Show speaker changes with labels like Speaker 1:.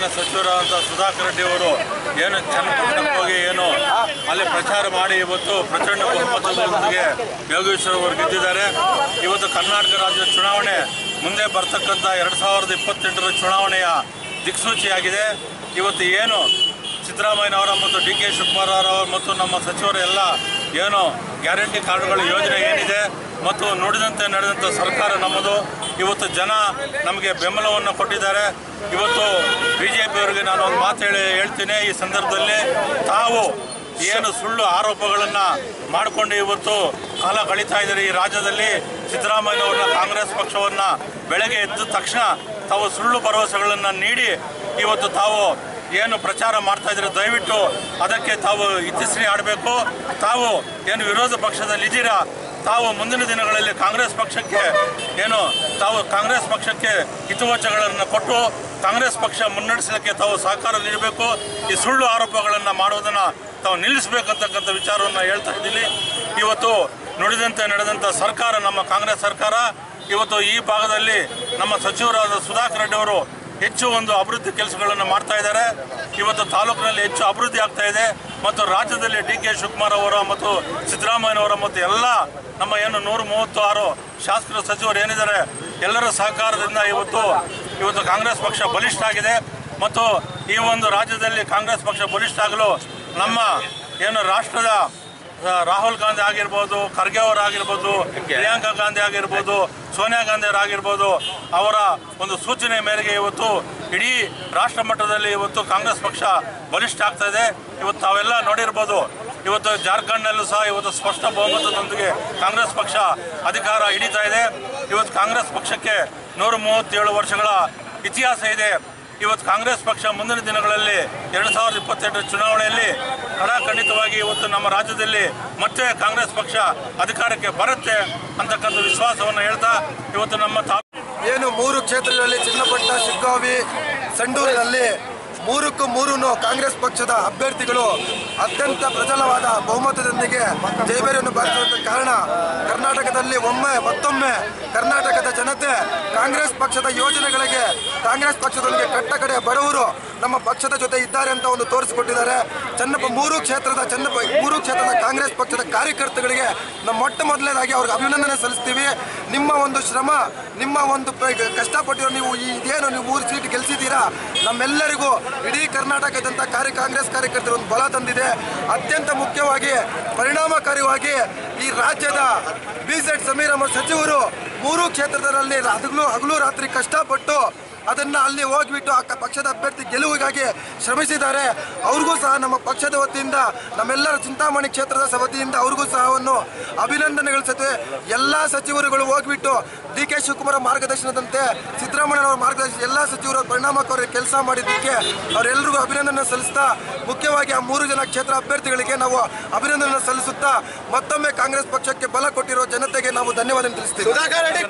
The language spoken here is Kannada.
Speaker 1: ತಾಲೂಕಿನ ಸಚಿವರಾದಂಥ ಸುಧಾಕರ್ ರೆಡ್ಡಿ ಅವರು ಏನು ಚನ್ನಪಟ್ಟಣಕ್ಕೆ ಹೋಗಿ ಏನು ಅಲ್ಲಿ ಪ್ರಚಾರ ಮಾಡಿ ಇವತ್ತು ಪ್ರಚಂಡ ಬಹುಮತದೊಂದಿಗೆ ಯೋಗೇಶ್ವರ್ ಅವರು ಗೆದ್ದಿದ್ದಾರೆ. ಇವತ್ತು ಕರ್ನಾಟಕ ರಾಜ್ಯದ ಚುನಾವಣೆ ಮುಂದೆ ಬರ್ತಕ್ಕಂಥ ಎರಡು ಸಾವಿರದ ಇಪ್ಪತ್ತೆಂಟರ ಚುನಾವಣೆಯ ದಿಕ್ಸೂಚಿಯಾಗಿದೆ. ಇವತ್ತು ಏನು ಸಿದ್ದರಾಮಯ್ಯನವರ ಮತ್ತು ಡಿ ಕೆ ಶಿವಕುಮಾರ್ ಅವರ ಮತ್ತು ನಮ್ಮ ಸಚಿವರೆಲ್ಲ ಏನು ಗ್ಯಾರಂಟಿ ಕಾರ್ಡ್ಗಳ ಯೋಜನೆ ಏನಿದೆ ಮತ್ತು ನುಡಿದಂತೆ ನಡೆದಂಥ ಸರ್ಕಾರ ನಮ್ಮದು. ಇವತ್ತು ಜನ ನಮಗೆ ಬೆಂಬಲವನ್ನು ಕೊಟ್ಟಿದ್ದಾರೆ. ಇವತ್ತು ಬಿ ಜೆ ಪಿಯವರಿಗೆ ನಾನು ಒಂದು ಮಾತು ಹೇಳಿ ಹೇಳ್ತೀನಿ. ಈ ಸಂದರ್ಭದಲ್ಲಿ ತಾವು ಏನು ಸುಳ್ಳು ಆರೋಪಗಳನ್ನು ಮಾಡಿಕೊಂಡು ಇವತ್ತು ಕಾಲ ಕಳೀತಾ ಇದ್ದಾರೆ. ಈ ರಾಜ್ಯದಲ್ಲಿ ಸಿದ್ದರಾಮಯ್ಯನವ್ರನ್ನ ಕಾಂಗ್ರೆಸ್ ಪಕ್ಷವನ್ನು ಬೆಳಗ್ಗೆ ಎದ್ದ ತಕ್ಷಣ ತಾವು ಸುಳ್ಳು ಭರವಸೆಗಳನ್ನು ನೀಡಿ ಇವತ್ತು ತಾವು ಏನು ಪ್ರಚಾರ ಮಾಡ್ತಾ ಇದ್ರೆ ದಯವಿಟ್ಟು ಅದಕ್ಕೆ ತಾವು ಇತಿಶ್ರೀ ಆಡಬೇಕು. ತಾವು ಏನು ವಿರೋಧ ಪಕ್ಷದಲ್ಲಿ ಇದ್ದೀರಾ? ತಾವು ಮುಂದಿನ ದಿನಗಳಲ್ಲಿ ಕಾಂಗ್ರೆಸ್ ಪಕ್ಷಕ್ಕೆ ಏನು ತಾವು ಕಾಂಗ್ರೆಸ್ ಪಕ್ಷಕ್ಕೆ ಹಿತವಚಗಳನ್ನು ಕೊಟ್ಟು ಕಾಂಗ್ರೆಸ್ ಪಕ್ಷ ಮುನ್ನಡೆಸಲಿಕ್ಕೆ ತಾವು ಸಹಕಾರ ನೀಡಬೇಕು. ಈ ಸುಳ್ಳು ಆರೋಪಗಳನ್ನು ಮಾಡುವುದನ್ನು ತಾವು ನಿಲ್ಲಿಸಬೇಕಂತಕ್ಕಂಥ ವಿಚಾರವನ್ನು ಹೇಳ್ತಾ ಇದ್ದೀನಿ ಇವತ್ತು ನುಡಿದಂತೆ ನಡೆದಂಥ ಸರ್ಕಾರ ನಮ್ಮ ಕಾಂಗ್ರೆಸ್ ಸರ್ಕಾರ, ಇವತ್ತು ಈ ಭಾಗದಲ್ಲಿ ನಮ್ಮ ಸಚಿವರಾದ ಸುಧಾಕರ್ ರೆಡ್ಡಿ ಅವರು ಹೆಚ್ಚು ಒಂದು ಅಭಿವೃದ್ಧಿ ಕೆಲಸಗಳನ್ನು ಮಾಡ್ತಾ ಇದ್ದಾರೆ. ಇವತ್ತು ತಾಲೂಕಿನಲ್ಲಿ ಹೆಚ್ಚು ಅಭಿವೃದ್ಧಿ ಆಗ್ತಾ ಇದೆ. ಮತ್ತು ರಾಜ್ಯದಲ್ಲಿ ಡಿ ಕೆ ಶಿವಕುಮಾರ್ ಅವರ ಮತ್ತು ಸಿದ್ದರಾಮಯ್ಯನವರ ಮತ್ತು ಎಲ್ಲ ನಮ್ಮ ಏನು ನೂರು ಮೂವತ್ತು ಆರು ಶಾಸಕರು ಸಚಿವರು ಏನಿದ್ದಾರೆ ಎಲ್ಲರ ಸಹಕಾರದಿಂದ ಇವತ್ತು ಇವತ್ತು ಕಾಂಗ್ರೆಸ್ ಪಕ್ಷ ಬಲಿಷ್ಠ ಆಗಿದೆ ಮತ್ತು ಈ ಒಂದು ರಾಜ್ಯದಲ್ಲಿ ಕಾಂಗ್ರೆಸ್ ಪಕ್ಷ ಬಲಿಷ್ಠ ಆಗಲು ನಮ್ಮ ಏನು ರಾಷ್ಟ್ರದ ರಾಹುಲ್ ಗಾಂಧಿ ಆಗಿರ್ಬೋದು, ಖರ್ಗೆ ಅವರಾಗಿರ್ಬೋದು ಪ್ರಿಯಾಂಕಾ ಗಾಂಧಿ ಆಗಿರ್ಬೋದು, ಸೋನಿಯಾ ಗಾಂಧಿ ಅವರಾಗಿರ್ಬೋದು ಅವರ ಒಂದು ಸೂಚನೆ ಮೇರೆಗೆ ಇವತ್ತು ಇಡೀ ರಾಷ್ಟ್ರ ಮಟ್ಟದಲ್ಲಿ ಇವತ್ತು ಕಾಂಗ್ರೆಸ್ ಪಕ್ಷ ಬಲಿಷ್ಠ ಆಗ್ತಾ ಇದೆ. ಇವತ್ತು ತಾವೆಲ್ಲ ನೋಡಿರ್ಬೋದು, ಇವತ್ತು ಜಾರ್ಖಂಡ್ನಲ್ಲೂ ಸಹ ಇವತ್ತು ಸ್ಪಷ್ಟ ಬಹುಮತದೊಂದಿಗೆ ಕಾಂಗ್ರೆಸ್ ಪಕ್ಷ ಅಧಿಕಾರ ಹಿಡಿತಾ ಇದೆ. ಇವತ್ತು ಕಾಂಗ್ರೆಸ್ ಪಕ್ಷಕ್ಕೆ ನೂರ ಮೂವತ್ತೇಳು ವರ್ಷಗಳ ಇತಿಹಾಸ ಇದೆ. ಇವತ್ತು ಕಾಂಗ್ರೆಸ್ ಪಕ್ಷ ಮುಂದಿನ ದಿನಗಳಲ್ಲಿ ಎರಡು ಸಾವಿರದ ಇಪ್ಪತ್ತೆರಡರ ಚುನಾವಣೆಯಲ್ಲಿ ಖಡಾಖಂಡಿತವಾಗಿ ಇವತ್ತು ನಮ್ಮ ರಾಜ್ಯದಲ್ಲಿ ಮತ್ತೆ ಕಾಂಗ್ರೆಸ್ ಪಕ್ಷ ಅಧಿಕಾರಕ್ಕೆ ಬರುತ್ತೆ ಅಂತಕ್ಕಂಥ ವಿಶ್ವಾಸವನ್ನು ಹೇಳ್ತಾ ಇವತ್ತು ನಮ್ಮ
Speaker 2: ಏನು ಮೂರು ಕ್ಷೇತ್ರಗಳಲ್ಲಿ ಚಿನ್ನಪಟ್ಟ ಶಿಗ್ಗಾವಿ, ಸಂಡೂರಿನಲ್ಲಿ ಮೂರಕ್ಕೂ ಮೂರೂ ಕಾಂಗ್ರೆಸ್ ಪಕ್ಷದ ಅಭ್ಯರ್ಥಿಗಳು ಅತ್ಯಂತ ಪ್ರಜಲವಾದ ಬಹುಮತದೊಂದಿಗೆ ಜಯಬೇರಿಯನ್ನು ಬಾರಿಸಿದ ಕಾರಣ ಕರ್ನಾಟಕದಲ್ಲಿ ಒಮ್ಮೆ, ಮತ್ತೊಮ್ಮೆ ಕರ್ನಾಟಕದ ಜನತೆ ಕಾಂಗ್ರೆಸ್ ಪಕ್ಷದ ಯೋಜನೆಗಳಿಗೆ, ಕಾಂಗ್ರೆಸ್ ಪಕ್ಷದೊಂದಿಗೆ ಕಟ್ಟ ಕಡೆ ಬಡವರು ನಮ್ಮ ಪಕ್ಷದ ಜೊತೆ ಇದ್ದಾರೆ ಅಂತ ಒಂದು ತೋರಿಸಿಕೊಟ್ಟಿದ್ದಾರೆ. ಚನ್ನಪ್ಪ ಮೂರು ಕ್ಷೇತ್ರದ ಚನ್ನಪ್ಪ ಮೂರು ಕ್ಷೇತ್ರದ ಕಾಂಗ್ರೆಸ್ ಪಕ್ಷದ ಕಾರ್ಯಕರ್ತಗಳಿಗೆ ನಮ್ಮ ಮೊಟ್ಟ ಮೊದಲನೇದಾಗಿ ಅವ್ರಿಗೆ ಅಭಿನಂದನೆ ಸಲ್ಲಿಸ್ತೀವಿ. ನಿಮ್ಮ ಒಂದು ಶ್ರಮ, ನಿಮ್ಮ ಒಂದು ಕಷ್ಟಪಟ್ಟಿರೋ ನೀವು ಈ ಇದೇನು ನೀವು ಮೂರು ಸೀಟ್ ಗೆಲ್ಲಿಸಿದ್ದೀರಾ ನಮ್ಮೆಲ್ಲರಿಗೂ ಇಡೀ ಕರ್ನಾಟಕದಂಥ ಕಾರ್ಯ ಕಾಂಗ್ರೆಸ್ ಕಾರ್ಯಕರ್ತರು ಒಂದು ಬಲ ತಂದಿದೆ. ಅತ್ಯಂತ ಮುಖ್ಯವಾಗಿ, ಪರಿಣಾಮಕಾರಿಯಾಗಿ ಈ ರಾಜ್ಯದ ಬಿ ಜೆಡ್ ಸಮೀರ್ ಸಚಿವರು ಮೂರು ಕ್ಷೇತ್ರದಲ್ಲಿ ಹಗಲು ಹಗಲು ರಾತ್ರಿ ಕಷ್ಟಪಟ್ಟು ಅದನ್ನ ಅಲ್ಲಿ ಹೋಗ್ಬಿಟ್ಟು ಆ ಪಕ್ಷದ ಅಭ್ಯರ್ಥಿ ಗೆಲುವಿಗಾಗಿ ಶ್ರಮಿಸಿದ್ದಾರೆ. ಅವ್ರಿಗೂ ಸಹ ನಮ್ಮ ಪಕ್ಷದ ವತಿಯಿಂದ, ನಮ್ಮೆಲ್ಲರ ಚಿಂತಾಮಣಿ ಕ್ಷೇತ್ರದ ಸವತಿಯಿಂದ ವತಿಯಿಂದ ಅವ್ರಿಗೂ ಸಹ ಅವನ್ನು ಅಭಿನಂದನೆಗಳ ಸತೆ ಎಲ್ಲ ಸಚಿವರುಗಳು ಹೋಗ್ಬಿಟ್ಟು ಡಿ ಕೆ ಶಿವಕುಮಾರ್ ಮಾರ್ಗದರ್ಶನದಂತೆ ಸಿದ್ದರಾಮಯ್ಯನವರ ಮಾರ್ಗದರ್ಶನ ಎಲ್ಲ ಸಚಿವರು ಪರಿಣಾಮಕಾರಿ ಕೆಲಸ ಮಾಡಿದ್ದಕ್ಕೆ ಅವರೆಲ್ಲರಿಗೂ ಅಭಿನಂದನೆ ಸಲ್ಲಿಸ್ತಾ, ಮುಖ್ಯವಾಗಿ ಆ ಮೂರು ಜನ ಕ್ಷೇತ್ರ ಅಭ್ಯರ್ಥಿಗಳಿಗೆ ನಾವು ಅಭಿನಂದನೆ ಸಲ್ಲಿಸುತ್ತಾ ಮತ್ತೊಮ್ಮೆ ಕಾಂಗ್ರೆಸ್ ಪಕ್ಷಕ್ಕೆ ಬಲ ಕೊಟ್ಟಿರೋ ಜನತೆಗೆ ನಾವು ಧನ್ಯವಾದ ತಿಳಿಸ್ತೀವಿ.